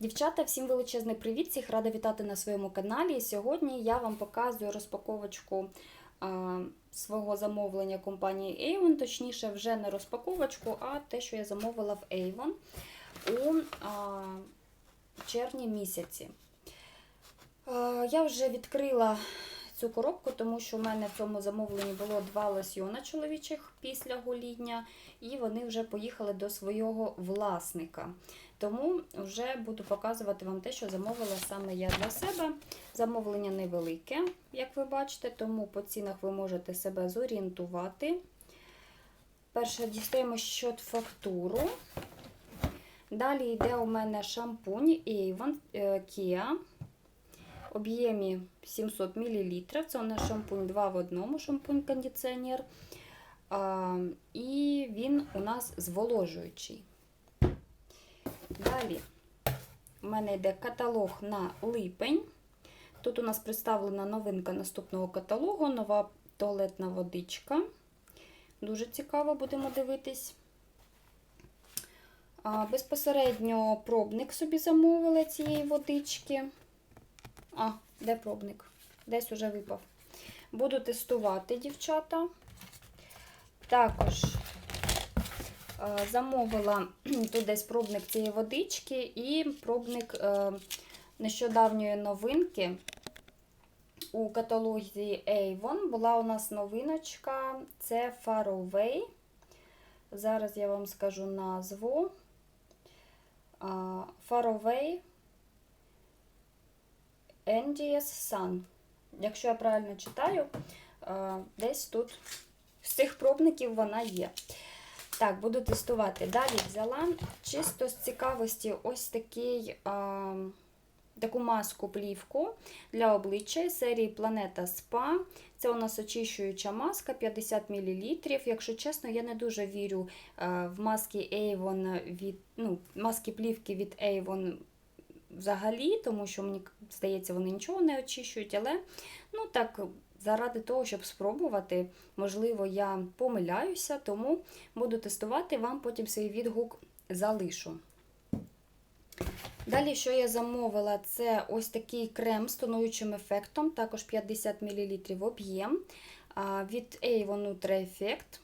Дівчата, всім величезний привіт! Всіх рада вітати на своєму каналі. Сьогодні я вам показую розпаковочку а, свого замовлення компанії Avon, точніше, вже не розпаковочку, а те, що я замовила в Avon у а, червні місяці. А, я вже відкрила цю коробку, тому що в мене в цьому замовленні було два лосьйона чоловічих після гоління, і вони вже поїхали до свого власника. Тому вже буду показувати вам те, що замовила саме я для себе. Замовлення невелике, як ви бачите, тому по цінах ви можете себе зорієнтувати. Перше дістаємо щот фактуру. Далі йде у мене шампунь Avon Kia. Об'ємі 700 мл. Це у нас шампунь 2 в одному, шампунь-кондиціонер. І він у нас зволожуючий. Далі у мене йде каталог на липень. Тут у нас представлена новинка наступного каталогу, нова туалетна водичка. Дуже цікаво, будемо дивитись. Безпосередньо пробник собі замовила цієї водички. А, де пробник? Десь уже випав. Буду тестувати, дівчата. Також замовила тут десь пробник цієї водички і пробник нещодавньої новинки. У каталозі Avon була у нас новиночка, це Faraway. Зараз я вам скажу назву. Faraway Endias Sun. Якщо я правильно читаю, десь тут з цих пробників вона є. Так, буду тестувати. Далі взяла чисто з цікавості ось такий, а, таку маску плівку для обличчя серії Планета Спа. Це у нас очищуюча маска 50 мл. Якщо чесно, я не дуже вірю а, в маски Avon від, ну, маски плівки від Avon взагалі, тому що мені здається, вони нічого не очищують, але ну так заради того, щоб спробувати, можливо, я помиляюся, тому буду тестувати, вам потім свій відгук залишу. Далі, що я замовила, це ось такий крем з тонуючим ефектом, також 50 мл об'єм від Avon Ultra Effect.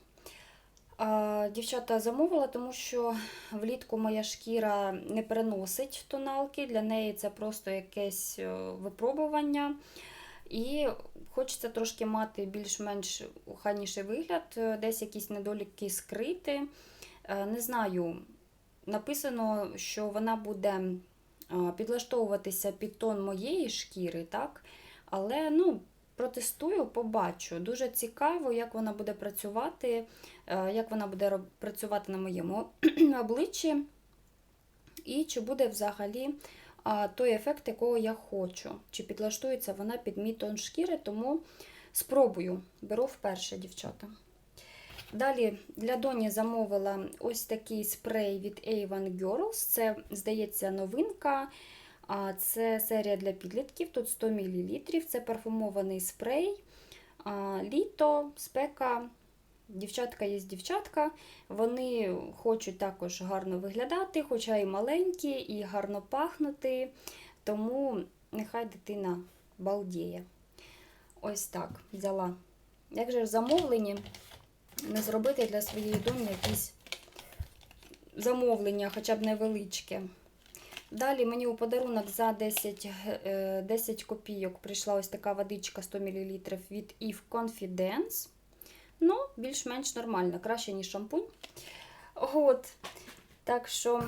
Дівчата замовила, тому що влітку моя шкіра не переносить тоналки, для неї це просто якесь випробування. І хочеться трошки мати більш-менш ухайніший вигляд, е, десь якісь недоліки скрити. Е, не знаю, написано, що вона буде е, підлаштовуватися під тон моєї шкіри, так? але ну, протестую, побачу. Дуже цікаво, як вона буде працювати, як вона буде працювати на моєму обличчі, і чи буде взагалі той ефект, якого я хочу. Чи підлаштується вона під мій тон шкіри, тому спробую, беру вперше, дівчата. Далі для доні замовила ось такий спрей від Avon Girls. Це, здається, новинка. Це серія для підлітків, тут 100 мл. Це парфумований спрей, літо, спека. Дівчатка є дівчатка, вони хочуть також гарно виглядати, хоча і маленькі, і гарно пахнути, тому нехай дитина балдіє. Ось так взяла. Як же в замовленні не зробити для своєї доні якісь замовлення, хоча б невеличке. Далі мені у подарунок за 10 10 е, копійок прийшла ось така водичка 100 мл від Eve Confidence. Ну, більш-менш нормально, краще, ніж шампунь. От. Так що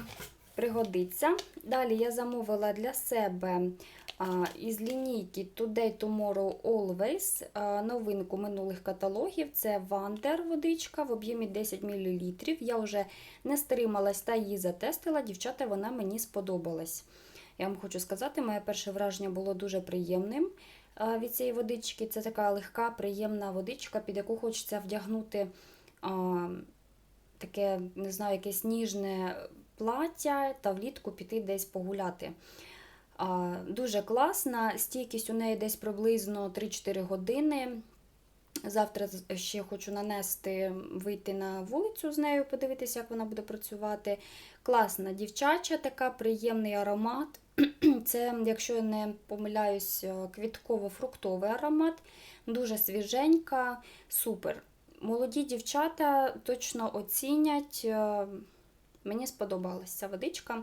пригодиться. Далі я замовила для себе із лінійки Today Tomorrow Always новинку минулих каталогів. Це Вандер водичка в об'ємі 10 мл. Я вже не стрималась та її затестила. Дівчата, вона мені сподобалась. Я вам хочу сказати, моє перше враження було дуже приємним від цієї водички. Це така легка, приємна водичка, під яку хочеться вдягнути таке, не знаю, якесь ніжне плаття та влітку піти десь погуляти. Дуже класна, стійкість у неї десь приблизно 3-4 години. Завтра ще хочу нанести, вийти на вулицю з нею, подивитися, як вона буде працювати. Класна дівчача, така приємний аромат. Це, якщо я не помиляюсь, е, квітково-фруктовий аромат. Дуже свіженька, супер. Молоді дівчата точно оцінять. Е, Мені сподобалася ця водичка.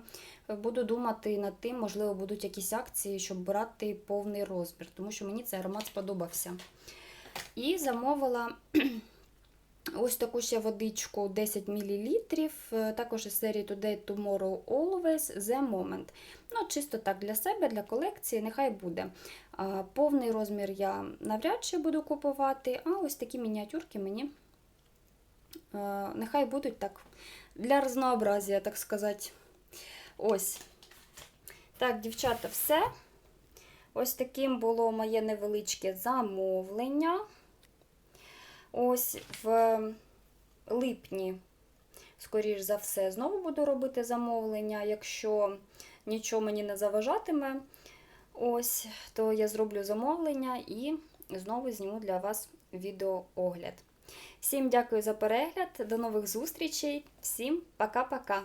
Буду думати над тим, можливо, будуть якісь акції, щоб брати повний розмір, тому що мені цей аромат сподобався. І замовила ось таку ще водичку 10 мл, також із серії Today Tomorrow Always The Moment. Ну, чисто так для себе, для колекції, нехай буде. Повний розмір я навряд чи буду купувати, а ось такі мініатюрки мені е, нехай будуть так для разнообразія, так сказати. Ось. Так, дівчата, все. Ось таким було моє невеличке замовлення. Ось в липні, скоріш за все, знову буду робити замовлення. Якщо нічого мені не заважатиме, ось, то я зроблю замовлення і знову зніму для вас відеоогляд. Всім дякую за перегляд, до нових зустрічей, всім пока-пока!